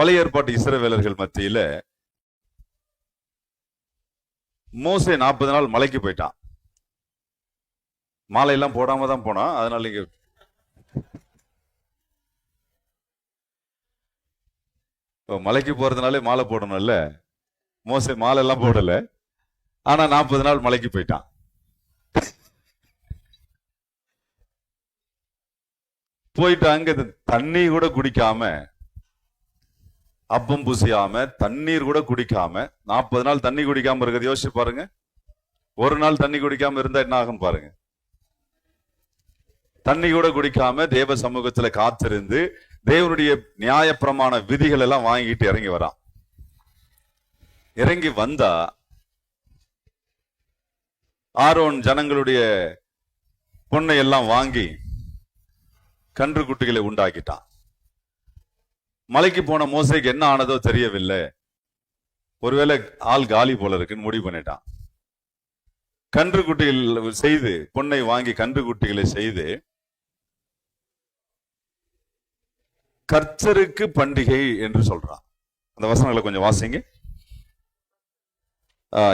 பழைய ஏற்பாட்டு இஸ்ரவேலர்கள் மத்தியில மோசே நாற்பது நாள் மலைக்கு போயிட்டான். மாலை எல்லாம் போடாம தான் போனான். அதனால இங்க மலைக்கு போறதுனாலே மாலை போடணும்ல. மோசை மாலை எல்லாம் போடல. ஆனா நாற்பது நாள் மலைக்கு போயிட்டான். போயிட்டு அங்க தண்ணி கூட குடிக்காம அப்பம் புசியாம தண்ணீர் கூட குடிக்காம நாற்பது நாள் தண்ணி குடிக்காம இருக்கிறது யோசிச்சு பாருங்க. ஒரு நாள் தண்ணி குடிக்காம இருந்தா என்ன ஆகும் பாருங்க. தண்ணி கூட குடிக்காம தேவ சமூகத்துல காத்திருந்து தேவனுடைய நியாயப்பிரமான விதிகள் எல்லாம் வாங்கிட்டு இறங்கி வரான். இறங்கி வந்தா ஆரோன் ஜனங்களுடைய பொண்ணை எல்லாம் வாங்கி கன்று குட்டிகளை உண்டாக்கிட்டான். மலைக்கு போன மோசைக்கு என்ன ஆனதோ தெரியவில்லை. ஒருவேளை ஆள் காலி போல இருக்குன்னு முடிவு பண்ணிட்டான். கன்று குட்டிகள் செய்து பொண்ணை வாங்கி கன்று குட்டிகளை செய்து கர்த்தருக்கு பண்டிகை என்று சொல்றான். அந்த வசனங்களை கொஞ்சம் வாசிங்க.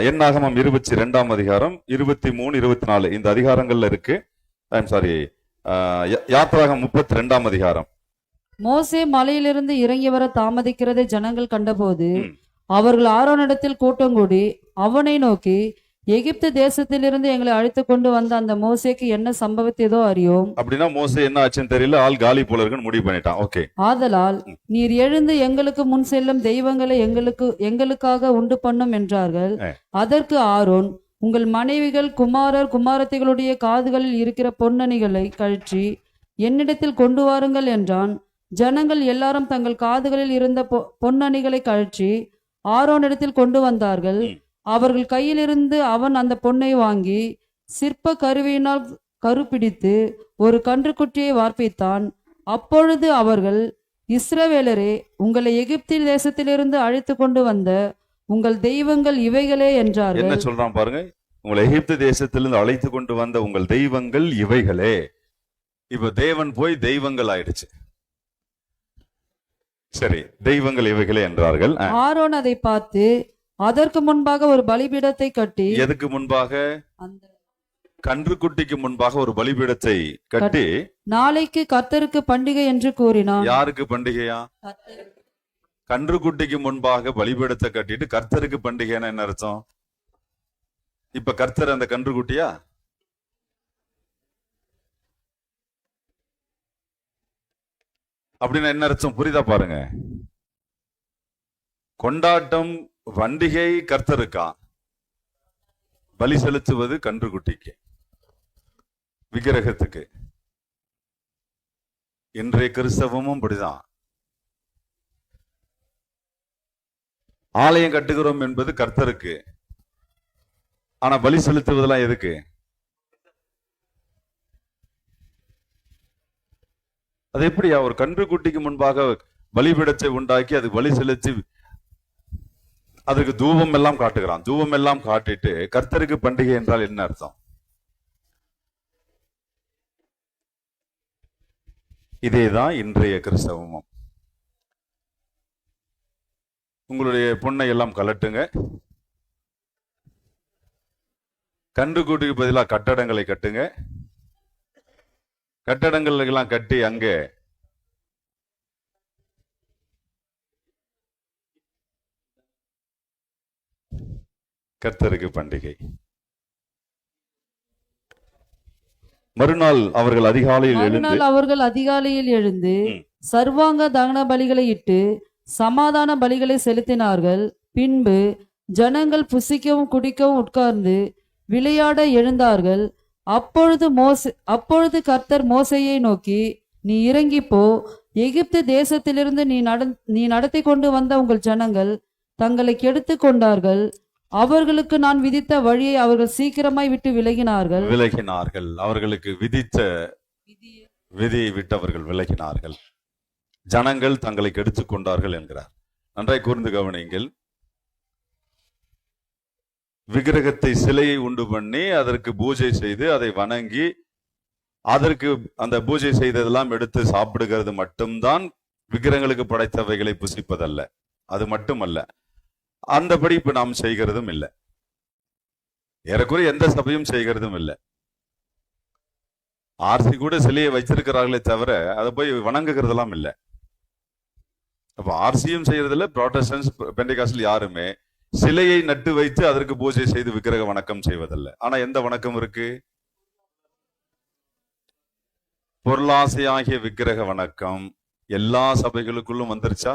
என்னாகமம் இருபத்தி ரெண்டாம் அதிகாரம் இருபத்தி மூணு இருபத்தி நாலு இந்த அதிகாரங்கள்ல இருக்கு. ஐம் சாரி யாத்திராகம் முப்பத்தி ரெண்டாம் அதிகாரம். மோசே மலையிலிருந்து இறங்கி வர தாமதிக்கிறதை ஜனங்கள் கண்டபோது. அவர்கள் ஆரோனிடத்தில் கூட்டம் கூடி அவனை நோக்கி எகிப்து தேசத்திலிருந்து எங்களை அழைத்து கொண்டு வந்த அந்த மோசேக்கு என்ன சம்பவித்ததோ அறியோம். அப்படின்னா மோசே என்ன ஆச்சுன்னு தெரியல ஆள் காலி போல இருக்குன்னு முடிவு பண்ணிட்டான். ஓகே. ஆதலால் நீர் எழுந்து எங்களுக்கு முன் செல்லும் தெய்வங்களை எங்களுக்கு எங்களுக்காக உண்டு பண்ணும் என்றார்கள். அதற்கு ஆரோன் உங்கள் மனைவிகள் குமாரர் குமாரத்திகளுடைய காதுகளில் இருக்கிற பொன்னணிகளை கழற்றி என்னிடத்தில் கொண்டு வாருங்கள் என்றான். ஜனங்கள் எல்லாரும் தங்கள் காதுகளில் இருந்த பொன்னணிகளை கழற்றி ஆரோனிடத்தில் கொண்டு வந்தார்கள். அவர்கள் கையிலிருந்து அவன் அந்த பொன்னை வாங்கி சிற்ப கருவியினால் கருப்பிடித்து ஒரு கன்றுக்குட்டியை வார்ப்பித்தான். அப்பொழுது அவர்கள் இஸ்ரவேலரே உங்களை எகிப்தி தேசத்திலிருந்து அழைத்து கொண்டு வந்த உங்கள் தெய்வங்கள் இவைகளே என்றார்கள். என்ன சொல்றான் பாருங்க உங்களை எகிப்து தேசத்திலிருந்து அழைத்து கொண்டு வந்த உங்கள் தெய்வங்கள் இவைகளே. இப்ப தேவன் போய் தெய்வங்கள் ஆயிடுச்சு. சரி தெய்வங்கள் இவைகளே என்றார்கள். ஆரோன் அதை பார்த்து அதற்கு முன்பாக ஒரு பலிபீடத்தை கட்டி எதுக்கு முன்பாக? அந்த கன்றுக்குட்டிக்கு முன்பாக ஒரு பலிபீடத்தை கட்டி நாளைக்கு கர்த்தருக்கு பண்டிகை என்று கூறினான். யாருக்கு பண்டிகையா? கன்றுக்குட்டிக்கு முன்பாக பலிபீடத்தை கட்டிட்டு கர்த்தருக்கு பண்டிகைன்னா என்ன அர்த்தம்? இப்ப கர்த்தர் அந்த கன்றுக்குட்டியா? அப்படின்னு என்ன அர்த்தம்? புரியுதா பாருங்க. கொண்டாட்டம் வண்டிகை கர்த்தருக்கா? பலி செலுத்துவது கன்றுக்குட்டிக்கு விக்கிரகத்துக்கு. இன்றைய கிறிஸ்தவமும் அப்படிதான். ஆலயம் கட்டுகிறோம் என்பது கர்த்தருக்கு. ஆனா பலி செலுத்துவதெல்லாம் எதுக்கு? அது எப்படியா? ஒரு கன்றுக்குட்டிக்கு முன்பாக பலிபீடத்தை உண்டாக்கி அது வலி செலுத்தி அதுக்கு தூபம் எல்லாம் காட்டுகிறான். தூபம் எல்லாம் காட்டிட்டு கர்த்தருக்கு பண்டிகை என்றால் என்ன அர்த்தம்? இதேதான் இன்றைய கிறிஸ்தவமும். உங்களுடைய பொண்ணை எல்லாம் கலட்டுங்க. கன்றுக்கூட்டுக்கு பதிலாக கட்டடங்களை கட்டுங்க. கட்டடங்கள் எல்லாம் கட்டி அங்கே கர்த்தருக்கு பண்டிகை. மறுநாள் அவர்கள் அதிகாலையில் எழுந்து மறுநாள் அவர்கள் அதிகாலையில் எழுந்து. சர்வாங்க தகன பலிகளை இட்டு சமாதான பலிகளை செலுத்தினார்கள். பின்பு ஜனங்கள் புசிக்கவும் குடிக்கவும் உட்கார்ந்து விளையாட எழுந்தார்கள். அப்பொழுது மோச அப்பொழுது கர்த்தர் மோசையை நோக்கி நீ இறங்கி போ. எகிப்து தேசத்திலிருந்து நீ நட நீ நடத்தி கொண்டு வந்த உங்கள் ஜனங்கள் தங்களை கெடுத்து கொண்டார்கள். அவர்களுக்கு நான் விதித்த வழியை அவர்கள் சீக்கிரமாய் விட்டு விலகினார்கள். விலகினார்கள். அவர்களுக்கு விதித்த விதியை விட்டவர்கள் விலகினார்கள். ஜனங்கள் தங்களை கெடுத்து கொண்டார்கள் என்கிறார். நன்றாய் கூர்ந்து கவனிங்கள் விக்கிரகத்தை சிலையை உண்டு பண்ணி அதற்கு பூஜை செய்து அதை வணங்கி அதற்கு அந்த பூஜை செய்ததெல்லாம் எடுத்து சாப்பிடுகிறது மட்டும்தான் விக்கிரகங்களுக்கு படைத்தவைகளை புசிப்பதல்ல. அது மட்டுமல்ல. அந்தபடி இப்ப நாம் செய்கிறதும் இல்லை. ஏறக்குறைய எந்த சபையும் செய்கிறதும் இல்லை. ஆர்சி கூட சிலையை வச்சிருக்கிறார்களே தவிர அதை போய் வணங்குகிறதெல்லாம் இல்லை. அப்போ ஆர்சியும் செய்யறதில்ல ப்ராட்டஸ்டன்ஸ் பெண்டிகாஸ்டில் யாருமே சிலையை நட்டு வைத்து அதற்கு பூஜை செய்து விக்கிரக வணக்கம் செய்வதல்ல. ஆனா எந்த வணக்கம் இருக்கு? பொருளாசையாகிய விக்கிரக வணக்கம். எல்லா சபைகளுக்குள்ளும் வந்துருச்சா?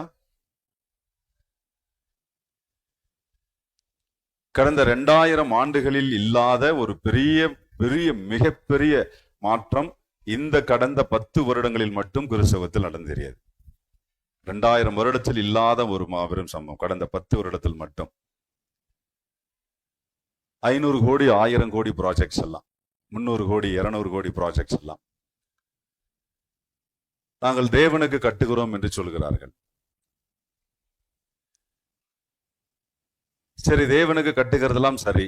கடந்த ரெண்டாயிரம் ஆண்டுகளில் இல்லாத ஒரு பெரிய பெரிய மிகப்பெரிய மாற்றம் இந்த கடந்த பத்து வருடங்களில் மட்டும் கிறிஸ்தவத்தில் நடந்தேறியது. ரெண்டாயிரம் வருடத்தில் இல்லாத ஒரு மாபெரும் சம்பவம். கடந்த பத்து வருடத்தில் மட்டும். ஐநூறு கோடி ஆயிரம் கோடி ப்ராஜெக்ட்ஸ் எல்லாம். முன்னூறு கோடி இருநூறு கோடி ப்ராஜெக்ட்ஸ் எல்லாம். நாங்கள் தேவனுக்கு கட்டுகிறோம் என்று சொல்கிறார்கள். சரி தேவனுக்கு கட்டுகிறதெல்லாம் சரி.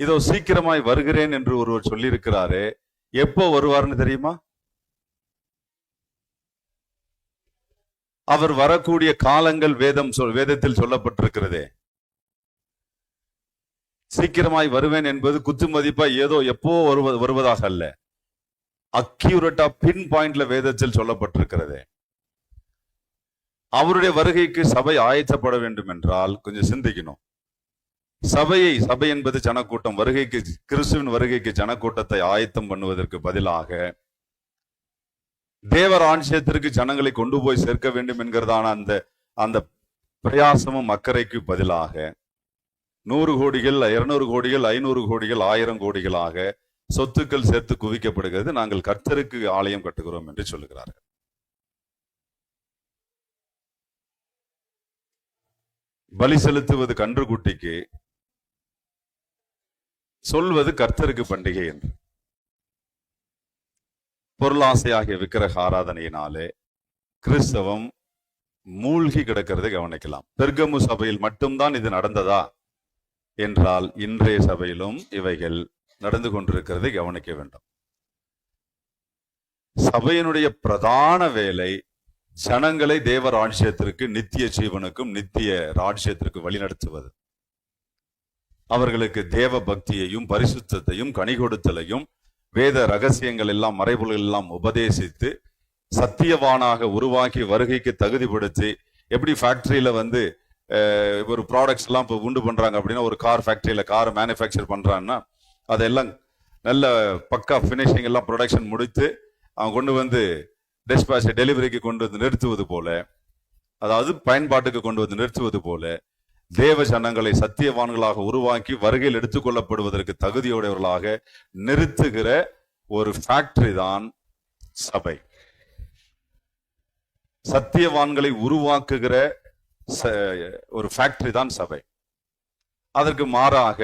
இதோ சீக்கிரமாய் வருகிறேன் என்று ஒருவர் சொல்லியிருக்கிறாரே எப்போ வருவார்னு தெரியுமா? அவர் வரக்கூடிய காலங்கள் வேதம் சொல் வேதத்தில் சொல்லப்பட்டிருக்கிறதே. சீக்கிரமாய் வருவேன் என்பது குத்து மதிப்பா ஏதோ எப்போ வருவது வருவதாக அல்ல. அக்யூரட்டா பின் பாயிண்ட்ல வேதத்தில் சொல்லப்பட்டிருக்கிறதே. அவருடைய வருகைக்கு சபை ஆயத்தப்பட வேண்டும் என்றால் கொஞ்சம் சிந்திக்கணும். சபையை சபை என்பது ஜனக்கூட்டம். வருகைக்கு கிறிஸ்துவின் வருகைக்கு ஜனக்கூட்டத்தை ஆயத்தம் பண்ணுவதற்கு பதிலாக தேவர் ஆட்சியத்திற்கு ஜனங்களை கொண்டு போய் சேர்க்க வேண்டும் என்கிறதான அந்த அந்த பிரயாசமும் அக்கறைக்கு பதிலாக நூறு கோடிகள் இருநூறு கோடிகள் ஐநூறு கோடிகள் ஆயிரம் கோடிகளாக சொத்துக்கள் சேர்த்து குவிக்கப்படுகிறது. நாங்கள் கர்த்தருக்கு ஆலயம் கட்டுகிறோம் என்று சொல்லுகிறார்கள். பலி செலுத்துவது கன்றுக்குட்டிக்கு சொல்வது கர்த்தருக்கு பண்டிகை என்று. பொருளாசையாகிய விக்கிரக ஆராதனையினாலே கிறிஸ்தவம் மூழ்கி கிடக்கிறதை கவனிக்கலாம். பெர்கமு சபையில் மட்டும்தான் இது நடந்ததா? என்றால் இன்றைய சபையிலும் இவைகள் நடந்து கொண்டிருக்கிறதை கவனிக்க வேண்டும். சபையினுடைய பிரதான வேலை ஜனங்களை தேவ ராஜ்யத்திற்கு நித்திய ஜீவனுக்கும் நித்திய ராஜ்யத்திற்கு வழிநடத்துவது. அவர்களுக்கு தேவ பக்தியையும் பரிசுத்தையும் கனி கொடுத்தலையும் வேத ரகசியங்கள் எல்லாம் மறைபொருள் எல்லாம் உபதேசித்து சத்தியவானாக உருவாக்கி வருகைக்கு தகுதிப்படுத்தி எப்படி ஃபேக்டரியில வந்து ஒரு ப்ராடக்ட்ஸ் எல்லாம் இப்போ உண்டு பண்ணுறாங்க அப்படின்னா ஒரு கார் ஃபேக்ட்ரியில் கார் மேனுஃபேக்சர் பண்ணுறாங்கன்னா அதெல்லாம் நல்ல பக்கா ஃபினிஷிங் எல்லாம் ப்ரொடக்ஷன் முடித்து அவன் கொண்டு வந்து டிஸ்பேச் டெலிவரிக்கு கொண்டு வந்து நிறுத்துவது போல அதாவது பயன்பாட்டுக்கு கொண்டு வந்து நிறுத்துவது போல தேவ ஜனங்களை சத்தியவான்களாக உருவாக்கி வருகையில் எடுத்துக்கொள்ளப்படுவதற்கு தகுதியுடையவர்களாக நிறுத்துகிற ஒரு ஃபேக்டரி தான் சபை. சத்தியவான்களை உருவாக்குகிற ஒரு ஃபேக்டரி தான் சபை. அதற்கு மாறாக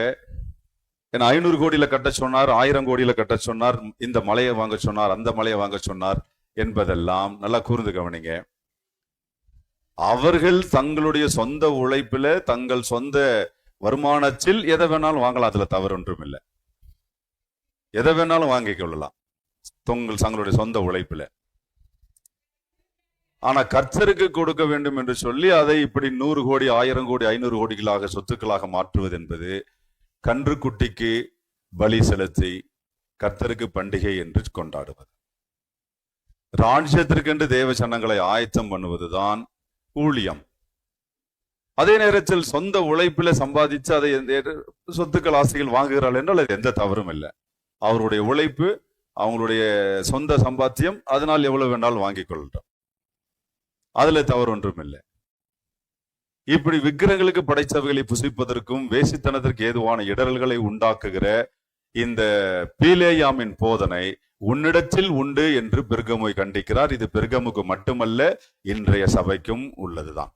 என்ன ஐநூறு கோடியில கட்ட சொன்னார் ஆயிரம் கோடியில கட்ட சொன்னார் இந்த மலையை வாங்க சொன்னார் அந்த மலையை வாங்க சொன்னார் என்பதெல்லாம் நல்லா கூர்ந்து கவனிங்க. அவர்கள் தங்களுடைய சொந்த உழைப்பில தங்கள் சொந்த வருமானத்தில் எதை வேணாலும் வாங்கலாம் அதுல தவறு ஒன்றும் இல்லை. எதை வேணாலும் வாங்கிக் கொள்ளலாம். தங்கள் தங்களுடைய சொந்த உழைப்பில். ஆனா கர்த்தருக்கு கொடுக்க வேண்டும் என்று சொல்லி அதை இப்படி நூறு கோடி ஆயிரம் கோடி ஐநூறு கோடிகளாக சொத்துக்களாக மாற்றுவது என்பது கன்றுக்குட்டிக்கு பலி செலுத்தி கர்த்தருக்கு பண்டிகை என்று கொண்டாடுவது. ராஜ்யத்திற்கென்று தேவ சனங்களை ஆயத்தம் பண்ணுவதுதான் ஊழியம். அதே நேரத்தில் சொந்த உழைப்பில சம்பாதிச்சு அதை எந்த- சொத்துக்கள் ஆசைகள் வாங்குகிறாள் என்றால் அது எந்த தவறும் இல்லை. அவருடைய உழைப்பு அவங்களுடைய சொந்த சம்பாத்தியம் அதனால் எவ்வளவு வேணாலும் வாங்கிக் கொள்ளட்டும் அதுல தவறு ஒன்றும் இல்லை இப்படி விக்கிரகங்களுக்கு படைத்தவைகளை புசிப்பதற்கும் வேசித்தனத்திற்கு ஏதுவான இடரல்களை உண்டாக்குகிற இந்த பீலேயாமின் போதனை உன்னிடத்தில் உண்டு என்று பெருகமுய் கண்டிக்கிறார். இது பெருகமுக்கு மட்டுமல்ல இன்றைய சபைக்கும் உள்ளதுதான்.